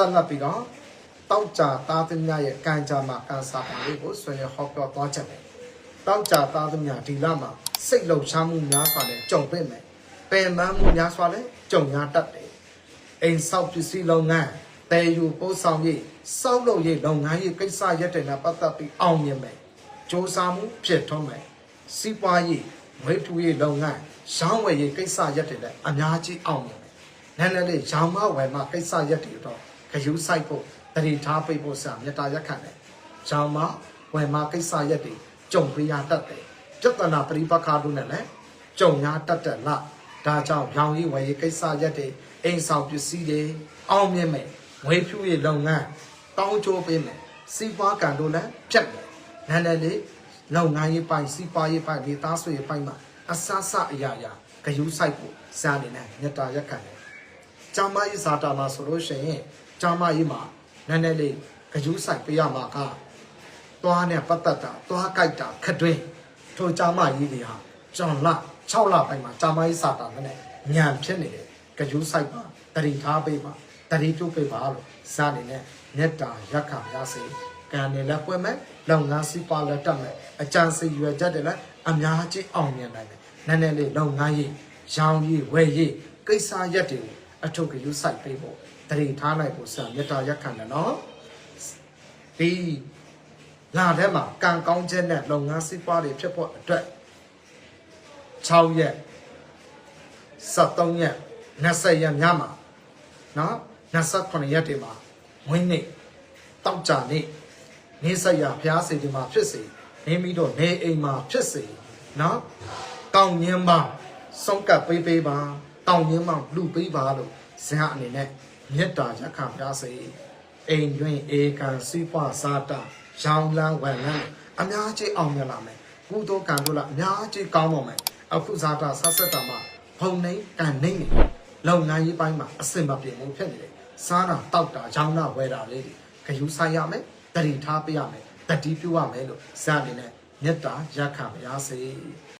ဆက်လက်ပြီးတော့တောက်ကြသားသမီးရဲ့ကံကြမှာကံစားပါလေးကိုဆွေးနွေးဟောပြောသွားချက်မယ်တောက်ကြသားသမီးဒီလမှာစိတ်လှုပ်ရှားမှုများစွာနဲ့ကြုံတွေ့မယ်ပင်ပန်းမှုများစွာနဲ့ကြုံရတတ်တယ်အိမ်ဆောက်ပစ္စည်းလုပ်ငန်းတည်ယူပို့ဆောင်ရေးစောက်လုပ်ရေးလုပ်ငန်းရေးကိစ္စရက်တွေနဲ့ပတ်သက်ပြီးအောင်မြင်မယ်စ조사မှုဖြစ်ထွန်းမယ်စီးပွားရေးဝိတုရေးလုပ်ငန်းရောင်းဝယ်ရေးကိစ္စရက်တွေလည်းအများကြီးအောင်မြင်မယ်နည်းနည်းလေးရောင်မဝယ်မကိစ္စရက်တွေတော့ ခရူးဆိုင်ဖို့တတိထားပိတ်ဖို့ဆရာမေတ္တာရက်ခံတယ်။ရောင်မဝယ်မကိစ္စရက်တွေကြုံပြရတတ်တယ်။ပြဿနာပရိပက္ခတို့နဲ့လည်းကြုံရတတ်တယ်လား။ဒါကြောင့်ရောင်ကြီးဝယ်ရေးကိစ္စရက်တွေအိမ်ဆောင်ပစ္စည်းတွေအောင်မြင်မယ်။ငွေဖြူရေးလုပ်ငန်းတောင်းကြိုးပေးမယ်။စီးပွားကံတို့လည်းပြတ်မယ်။နည်းနည်းလေးလုပ်ငန်းရေးပိုင်းစီးပွားရေးပိုင်းဒီသားဆွေရေးပိုင်းမှာအဆအဆအရာရာခရူးဆိုင်ဖို့ဆရာအနေနဲ့မေတ္တာရက်ခံတယ်။ ကျမ်းမကြီးဇာတာမှာဆိုလို့ရှိရင်ကျမ်းမကြီးမှာနည်းနည်းလေးဂယုဆိုင်ပေးရမှာကသွားနဲ့ပတ်သက်တာသွားကြိုက်တာခက်တွင်းထိုကျမ်းမကြီးတွေဟာကျော်လ6လပိုင်းမှာကျမ်းမကြီးဇာတာနဲ့ညံဖြစ်နေတယ်ဂယုဆိုင်ပါတတိထားပေးပါတတိပြုတ်ပေးပါလို့ဇာနေနဲ့မေတ္တာရက်ခံရစေကံနဲ့လည်းပွင့်မဲ့လုပ်ငန်းစီးပွားလည်းတက်မဲ့အကြံစီရွယ်ချက်တွေလည်းအများကြီးအောင်မြင်နိုင်တယ်နည်းနည်းလေးလုပ်ငန်းရေးရောင်းရေးဝယ်ရေးကိစ္စရက်တွေကို အထုပ်ကယူဆိုင်ပေးဖို့တတိထားနိုင်ဖို့ဆရာမေတ္တာရက်ခံတယ်နော်ဒီလာထဲမှာကံကောင်းခြင်းနဲ့လုပ်ငန်းစီးပွားတွေဖြစ်ဖို့အတွက်6ရက်73ရက်20ရက်ညမှာနော်28ရက်တွေမှာဝင်းနေတောက်ကြနေနေဆက်ရဖျားစေဒီမှာဖြစ်စေနေပြီးတော့နေအိမ်မှာဖြစ်စေနော်ကောင်းညင်းပါဆုံးကပ်ပေးပေးပါ တောင်းညင်းပါလူပေးပါလို့ဇင်ဟာအနေနဲ့မေတ္တာရက်ခံပြစေအိမ်တွင်အေကံစိပစာတာရောင်းလန်းဝယ်လန်းအများကြီးအောင်မြင်လာမယ်ကုသိုလ်ကံတို့လားအများကြီးကောင်းပါမယ်အခုဇာတာဆက်ဆက်တာမှာဖုံနေကံနေနေလုပ်ငန်းရေးပိုင်းမှာအစင်မပြေဘူးဖြစ်နေတယ်စားတာတောက်တာရောင်းတာဝယ်တာလေးတွေခရူးဆိုင်ရမယ်တတိထားပေးရမယ်တတိပြုရမယ်လို့ဇာအနေနဲ့မေတ္တာရက်ခံပါစေ